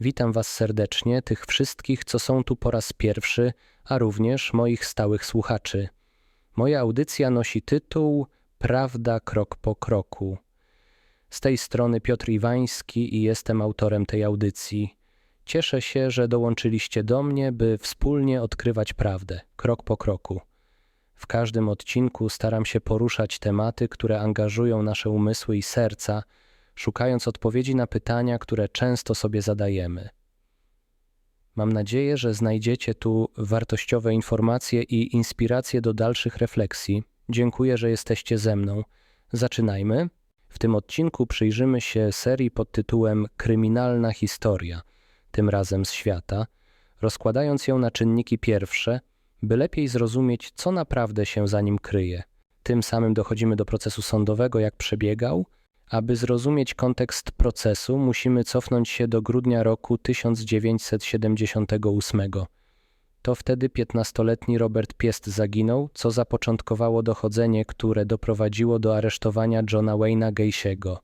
Witam Was serdecznie, tych wszystkich, co są tu po raz pierwszy, a również moich stałych słuchaczy. Moja audycja nosi tytuł Prawda krok po kroku. Z tej strony Piotr Iwański i jestem autorem tej audycji. Cieszę się, że dołączyliście do mnie, by wspólnie odkrywać prawdę, krok po kroku. W każdym odcinku staram się poruszać tematy, które angażują nasze umysły i serca, szukając odpowiedzi na pytania, które często sobie zadajemy. Mam nadzieję, że znajdziecie tu wartościowe informacje i inspiracje do dalszych refleksji. Dziękuję, że jesteście ze mną. Zaczynajmy. W tym odcinku przyjrzymy się serii pod tytułem Kryminalna historia, tym razem z świata, rozkładając ją na czynniki pierwsze, by lepiej zrozumieć, co naprawdę się za nim kryje. Tym samym dochodzimy do procesu sądowego, jak przebiegał. Aby zrozumieć kontekst procesu, musimy cofnąć się do grudnia roku 1978. To wtedy 15-letni Robert Piest zaginął, co zapoczątkowało dochodzenie, które doprowadziło do aresztowania Johna Wayne'a Gacy'ego.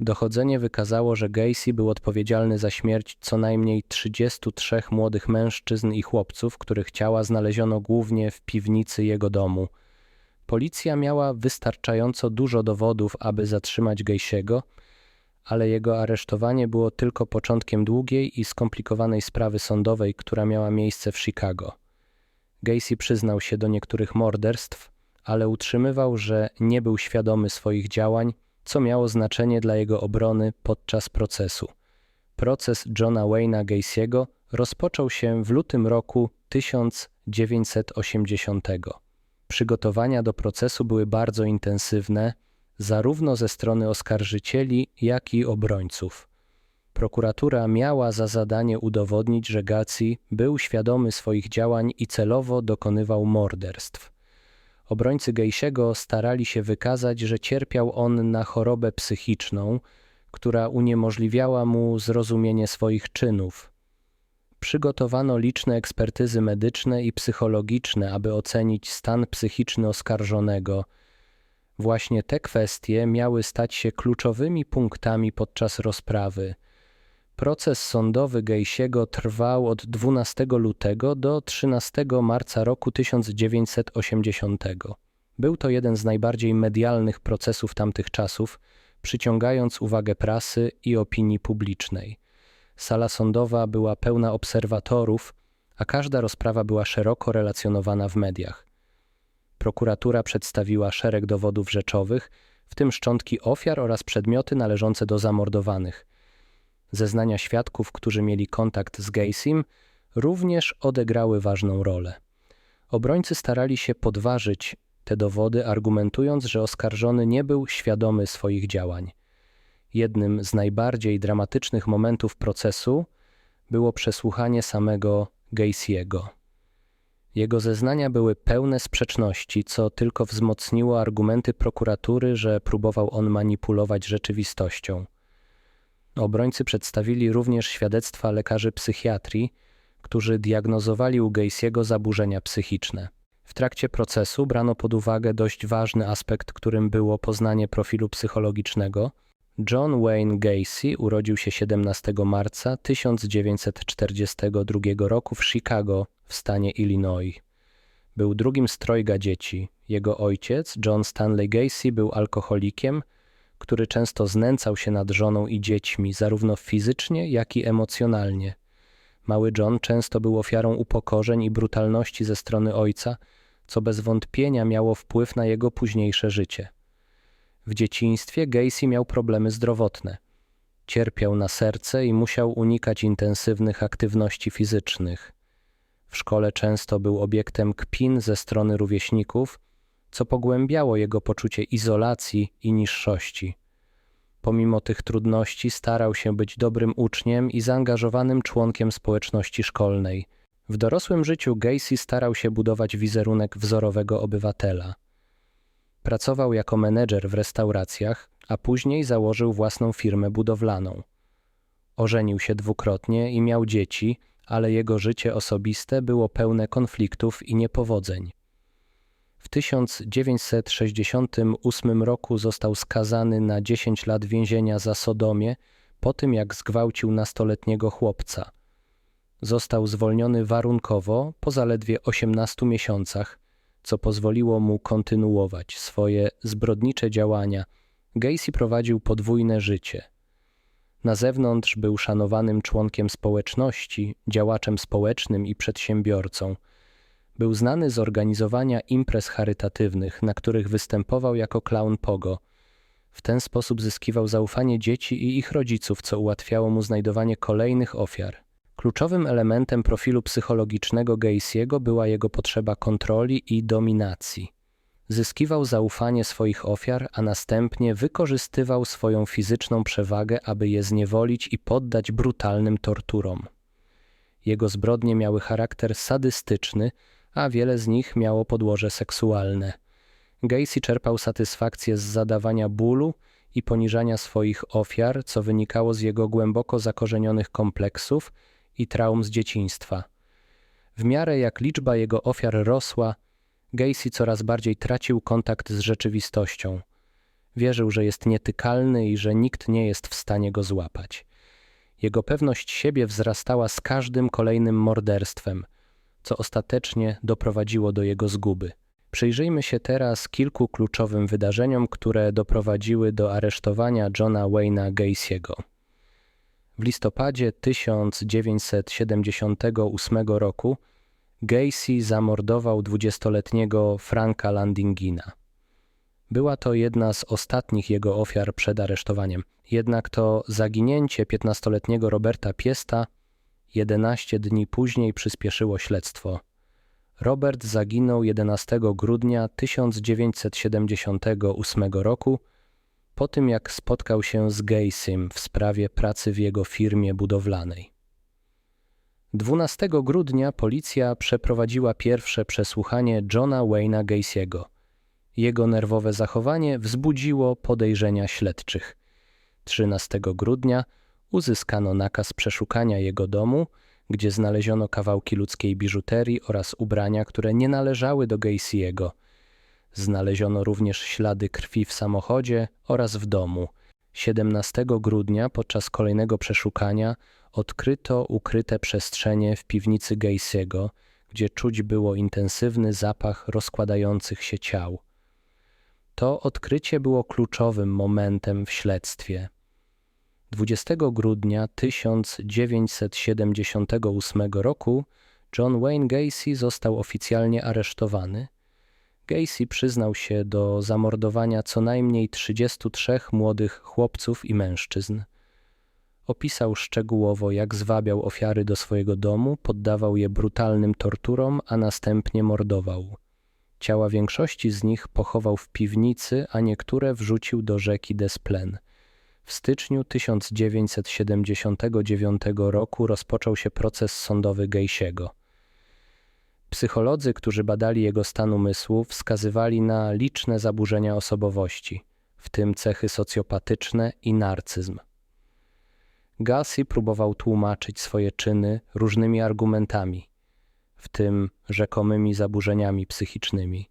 Dochodzenie wykazało, że Gacy był odpowiedzialny za śmierć co najmniej 33 młodych mężczyzn i chłopców, których ciała znaleziono głównie w piwnicy jego domu. Policja miała wystarczająco dużo dowodów, aby zatrzymać Gacy'ego, ale jego aresztowanie było tylko początkiem długiej i skomplikowanej sprawy sądowej, która miała miejsce w Chicago. Gacy przyznał się do niektórych morderstw, ale utrzymywał, że nie był świadomy swoich działań, co miało znaczenie dla jego obrony podczas procesu. Proces Johna Wayne'a Gacy'ego rozpoczął się w lutym roku 1980. Przygotowania do procesu były bardzo intensywne, zarówno ze strony oskarżycieli, jak i obrońców. Prokuratura miała za zadanie udowodnić, że Gacy był świadomy swoich działań i celowo dokonywał morderstw. Obrońcy Gejsiego starali się wykazać, że cierpiał on na chorobę psychiczną, która uniemożliwiała mu zrozumienie swoich czynów. Przygotowano liczne ekspertyzy medyczne i psychologiczne, aby ocenić stan psychiczny oskarżonego. Właśnie te kwestie miały stać się kluczowymi punktami podczas rozprawy. Proces sądowy Gejsiego trwał od 12 lutego do 13 marca roku 1980. Był to jeden z najbardziej medialnych procesów tamtych czasów, przyciągając uwagę prasy i opinii publicznej. Sala sądowa była pełna obserwatorów, a każda rozprawa była szeroko relacjonowana w mediach. Prokuratura przedstawiła szereg dowodów rzeczowych, w tym szczątki ofiar oraz przedmioty należące do zamordowanych. Zeznania świadków, którzy mieli kontakt z Gacym, również odegrały ważną rolę. Obrońcy starali się podważyć te dowody, argumentując, że oskarżony nie był świadomy swoich działań. Jednym z najbardziej dramatycznych momentów procesu było przesłuchanie samego Gacy'ego. Jego zeznania były pełne sprzeczności, co tylko wzmocniło argumenty prokuratury, że próbował on manipulować rzeczywistością. Obrońcy przedstawili również świadectwa lekarzy psychiatrii, którzy diagnozowali u Gacy'ego zaburzenia psychiczne. W trakcie procesu brano pod uwagę dość ważny aspekt, którym było poznanie profilu psychologicznego. John Wayne Gacy urodził się 17 marca 1942 roku w Chicago w stanie Illinois. Był drugim z trojga dzieci. Jego ojciec, John Stanley Gacy, był alkoholikiem, który często znęcał się nad żoną i dziećmi, zarówno fizycznie, jak i emocjonalnie. Mały John często był ofiarą upokorzeń i brutalności ze strony ojca, co bez wątpienia miało wpływ na jego późniejsze życie. W dzieciństwie Gacy miał problemy zdrowotne. Cierpiał na serce i musiał unikać intensywnych aktywności fizycznych. W szkole często był obiektem kpin ze strony rówieśników, co pogłębiało jego poczucie izolacji i niższości. Pomimo tych trudności starał się być dobrym uczniem i zaangażowanym członkiem społeczności szkolnej. W dorosłym życiu Gacy starał się budować wizerunek wzorowego obywatela. Pracował jako menedżer w restauracjach, a później założył własną firmę budowlaną. Ożenił się dwukrotnie i miał dzieci, ale jego życie osobiste było pełne konfliktów i niepowodzeń. W 1968 roku został skazany na 10 lat więzienia za sodomię, po tym jak zgwałcił nastoletniego chłopca. Został zwolniony warunkowo po zaledwie 18 miesiącach, co pozwoliło mu kontynuować swoje zbrodnicze działania. Gacy prowadził podwójne życie. Na zewnątrz był szanowanym członkiem społeczności, działaczem społecznym i przedsiębiorcą. Był znany z organizowania imprez charytatywnych, na których występował jako clown pogo. W ten sposób zyskiwał zaufanie dzieci i ich rodziców, co ułatwiało mu znajdowanie kolejnych ofiar. Kluczowym elementem profilu psychologicznego Gacy'ego była jego potrzeba kontroli i dominacji. Zyskiwał zaufanie swoich ofiar, a następnie wykorzystywał swoją fizyczną przewagę, aby je zniewolić i poddać brutalnym torturom. Jego zbrodnie miały charakter sadystyczny, a wiele z nich miało podłoże seksualne. Gacy czerpał satysfakcję z zadawania bólu i poniżania swoich ofiar, co wynikało z jego głęboko zakorzenionych kompleksów i traum z dzieciństwa. W miarę jak liczba jego ofiar rosła, Gacy coraz bardziej tracił kontakt z rzeczywistością. Wierzył, że jest nietykalny i że nikt nie jest w stanie go złapać. Jego pewność siebie wzrastała z każdym kolejnym morderstwem, co ostatecznie doprowadziło do jego zguby. Przyjrzyjmy się teraz kilku kluczowym wydarzeniom, które doprowadziły do aresztowania Johna Wayne'a Gacy'ego. W listopadzie 1978 roku Gacy zamordował dwudziestoletniego Franka Landingina. Była to jedna z ostatnich jego ofiar przed aresztowaniem. Jednak to zaginięcie piętnastoletniego Roberta Piesta 11 dni później przyspieszyło śledztwo. Robert zaginął 11 grudnia 1978 roku po tym jak spotkał się z Gacym w sprawie pracy w jego firmie budowlanej. 12 grudnia policja przeprowadziła pierwsze przesłuchanie Johna Wayne'a Gacy'ego. Jego nerwowe zachowanie wzbudziło podejrzenia śledczych. 13 grudnia uzyskano nakaz przeszukania jego domu, gdzie znaleziono kawałki ludzkiej biżuterii oraz ubrania, które nie należały do Gacy'ego. Znaleziono również ślady krwi w samochodzie oraz w domu. 17 grudnia podczas kolejnego przeszukania odkryto ukryte przestrzenie w piwnicy Gacy'ego, gdzie czuć było intensywny zapach rozkładających się ciał. To odkrycie było kluczowym momentem w śledztwie. 20 grudnia 1978 roku John Wayne Gacy został oficjalnie aresztowany. Gacy przyznał się do zamordowania co najmniej 33 młodych chłopców i mężczyzn. Opisał szczegółowo, jak zwabiał ofiary do swojego domu, poddawał je brutalnym torturom, a następnie mordował. Ciała większości z nich pochował w piwnicy, a niektóre wrzucił do rzeki Desplen. W styczniu 1979 roku rozpoczął się proces sądowy Gejsiego. Psycholodzy, którzy badali jego stan umysłu, wskazywali na liczne zaburzenia osobowości, w tym cechy socjopatyczne i narcyzm. Gassi próbował tłumaczyć swoje czyny różnymi argumentami, w tym rzekomymi zaburzeniami psychicznymi.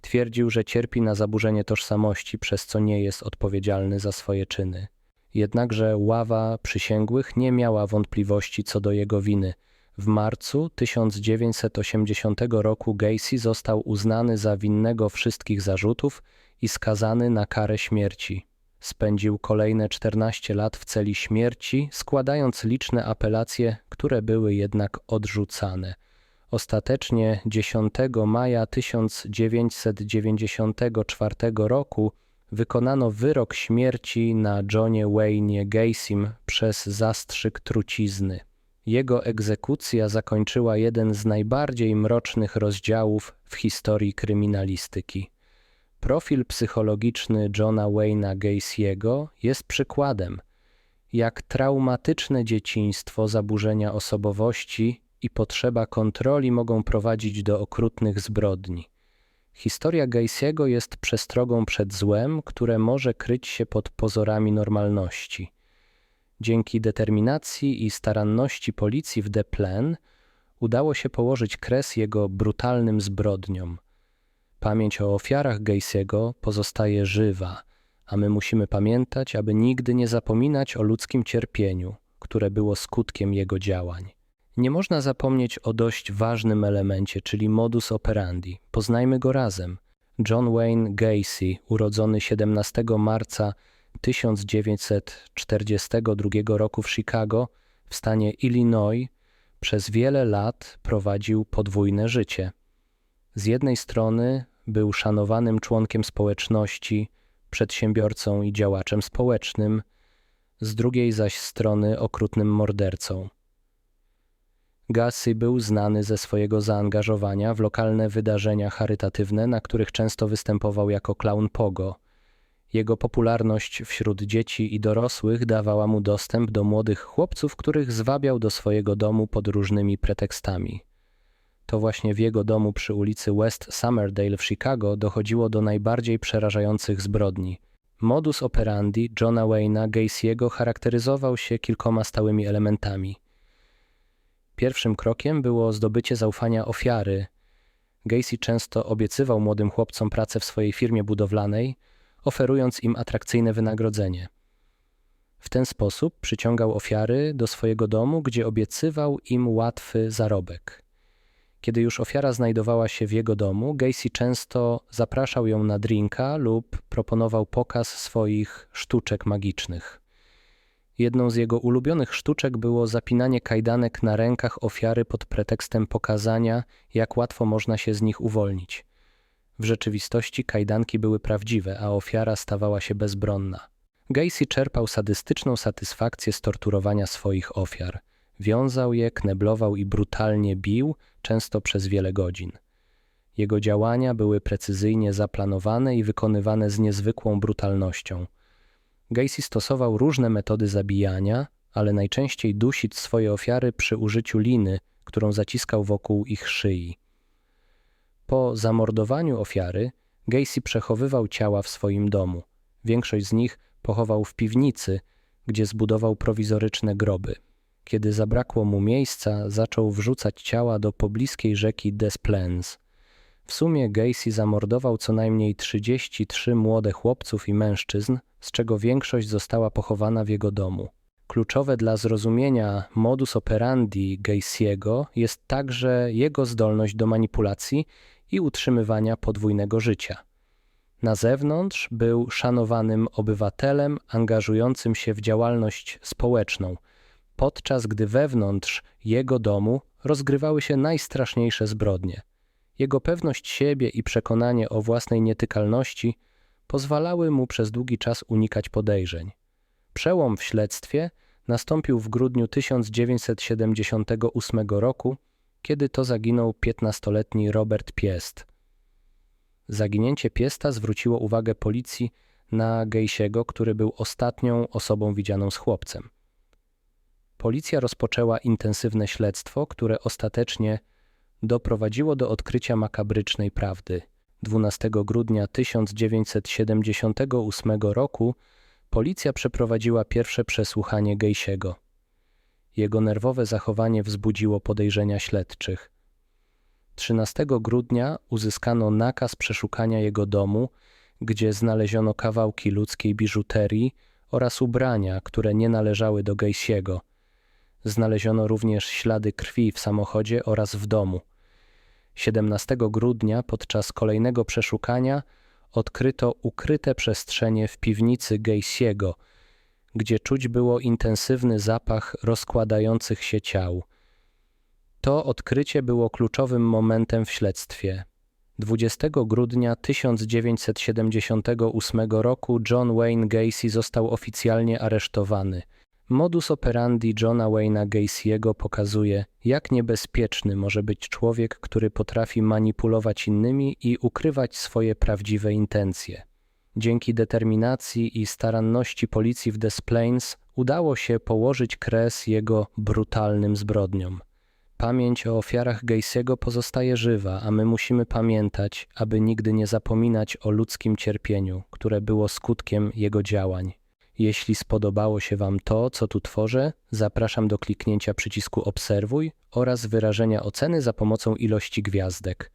Twierdził, że cierpi na zaburzenie tożsamości, przez co nie jest odpowiedzialny za swoje czyny. Jednakże ława przysięgłych nie miała wątpliwości co do jego winy. W marcu 1980 roku Gacy został uznany za winnego wszystkich zarzutów i skazany na karę śmierci. Spędził kolejne 14 lat w celi śmierci, składając liczne apelacje, które były jednak odrzucane. Ostatecznie 10 maja 1994 roku wykonano wyrok śmierci na Johnie Wayne Gacym przez zastrzyk trucizny. Jego egzekucja zakończyła jeden z najbardziej mrocznych rozdziałów w historii kryminalistyki. Profil psychologiczny Johna Wayne'a Gacy'ego jest przykładem, jak traumatyczne dzieciństwo, zaburzenia osobowości i potrzeba kontroli mogą prowadzić do okrutnych zbrodni. Historia Gacy'ego jest przestrogą przed złem, które może kryć się pod pozorami normalności. Dzięki determinacji i staranności policji w The Plan udało się położyć kres jego brutalnym zbrodniom – Pamięć o ofiarach Gacy'ego pozostaje żywa, a my musimy pamiętać, aby nigdy nie zapominać o ludzkim cierpieniu, które było skutkiem jego działań. Nie można zapomnieć o dość ważnym elemencie, czyli modus operandi. Poznajmy go razem. John Wayne Gacy, urodzony 17 marca 1942 roku w Chicago, w stanie Illinois, przez wiele lat prowadził podwójne życie. Z jednej strony był szanowanym członkiem społeczności, przedsiębiorcą i działaczem społecznym, z drugiej zaś strony okrutnym mordercą. Gacy był znany ze swojego zaangażowania w lokalne wydarzenia charytatywne, na których często występował jako clown pogo. Jego popularność wśród dzieci i dorosłych dawała mu dostęp do młodych chłopców, których zwabiał do swojego domu pod różnymi pretekstami. To właśnie w jego domu przy ulicy West Summerdale w Chicago dochodziło do najbardziej przerażających zbrodni. Modus operandi Johna Wayne'a Gacy'ego charakteryzował się kilkoma stałymi elementami – Pierwszym krokiem było zdobycie zaufania ofiary. Gacy często obiecywał młodym chłopcom pracę w swojej firmie budowlanej, oferując im atrakcyjne wynagrodzenie. W ten sposób przyciągał ofiary do swojego domu, gdzie obiecywał im łatwy zarobek. Kiedy już ofiara znajdowała się w jego domu, Gacy często zapraszał ją na drinka lub proponował pokaz swoich sztuczek magicznych. Jedną z jego ulubionych sztuczek było zapinanie kajdanek na rękach ofiary pod pretekstem pokazania, jak łatwo można się z nich uwolnić. W rzeczywistości kajdanki były prawdziwe, a ofiara stawała się bezbronna. Gacy czerpał sadystyczną satysfakcję z torturowania swoich ofiar. Wiązał je, kneblował i brutalnie bił, często przez wiele godzin. Jego działania były precyzyjnie zaplanowane i wykonywane z niezwykłą brutalnością – Gacy stosował różne metody zabijania, ale najczęściej dusić swoje ofiary przy użyciu liny, którą zaciskał wokół ich szyi. Po zamordowaniu ofiary Gacy przechowywał ciała w swoim domu. Większość z nich pochował w piwnicy, gdzie zbudował prowizoryczne groby. Kiedy zabrakło mu miejsca, zaczął wrzucać ciała do pobliskiej rzeki Des Plaines. W sumie Gacy zamordował co najmniej 33 młode chłopców i mężczyzn, z czego większość została pochowana w jego domu. Kluczowe dla zrozumienia modus operandi Gacy'ego jest także jego zdolność do manipulacji i utrzymywania podwójnego życia. Na zewnątrz był szanowanym obywatelem angażującym się w działalność społeczną, podczas gdy wewnątrz jego domu rozgrywały się najstraszniejsze zbrodnie. Jego pewność siebie i przekonanie o własnej nietykalności pozwalały mu przez długi czas unikać podejrzeń. Przełom w śledztwie nastąpił w grudniu 1978 roku, kiedy to zaginął 15-letni Robert Piest. Zaginięcie Piesta zwróciło uwagę policji na Gejsiego, który był ostatnią osobą widzianą z chłopcem. Policja rozpoczęła intensywne śledztwo, które ostatecznie doprowadziło do odkrycia makabrycznej prawdy. 12 grudnia 1978 roku policja przeprowadziła pierwsze przesłuchanie Gejsiego. Jego nerwowe zachowanie wzbudziło podejrzenia śledczych. 13 grudnia uzyskano nakaz przeszukania jego domu, gdzie znaleziono kawałki ludzkiej biżuterii oraz ubrania, które nie należały do Gejsiego. Znaleziono również ślady krwi w samochodzie oraz w domu. 17 grudnia podczas kolejnego przeszukania odkryto ukryte przestrzenie w piwnicy Gejsiego, gdzie czuć było intensywny zapach rozkładających się ciał. To odkrycie było kluczowym momentem w śledztwie. 20 grudnia 1978 roku John Wayne Gacy został oficjalnie aresztowany – Modus operandi Johna Wayne'a Gacy'ego pokazuje, jak niebezpieczny może być człowiek, który potrafi manipulować innymi i ukrywać swoje prawdziwe intencje. Dzięki determinacji i staranności policji w Des Plaines udało się położyć kres jego brutalnym zbrodniom. Pamięć o ofiarach Gacy'ego pozostaje żywa, a my musimy pamiętać, aby nigdy nie zapominać o ludzkim cierpieniu, które było skutkiem jego działań. Jeśli spodobało się Wam to, co tu tworzę, zapraszam do kliknięcia przycisku Obserwuj oraz wyrażenia oceny za pomocą ilości gwiazdek.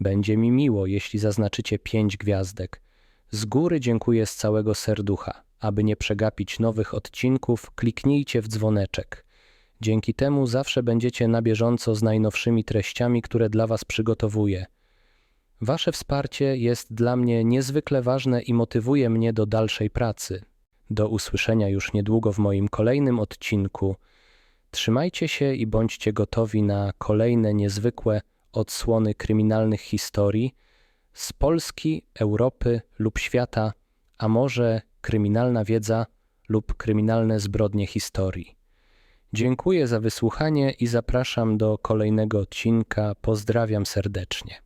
Będzie mi miło, jeśli zaznaczycie 5 gwiazdek. Z góry dziękuję z całego serducha. Aby nie przegapić nowych odcinków, kliknijcie w dzwoneczek. Dzięki temu zawsze będziecie na bieżąco z najnowszymi treściami, które dla Was przygotowuję. Wasze wsparcie jest dla mnie niezwykle ważne i motywuje mnie do dalszej pracy. Do usłyszenia już niedługo w moim kolejnym odcinku. Trzymajcie się i bądźcie gotowi na kolejne niezwykłe odsłony kryminalnych historii z Polski, Europy lub świata, a może kryminalna wiedza lub kryminalne zbrodnie historii. Dziękuję za wysłuchanie i zapraszam do kolejnego odcinka. Pozdrawiam serdecznie.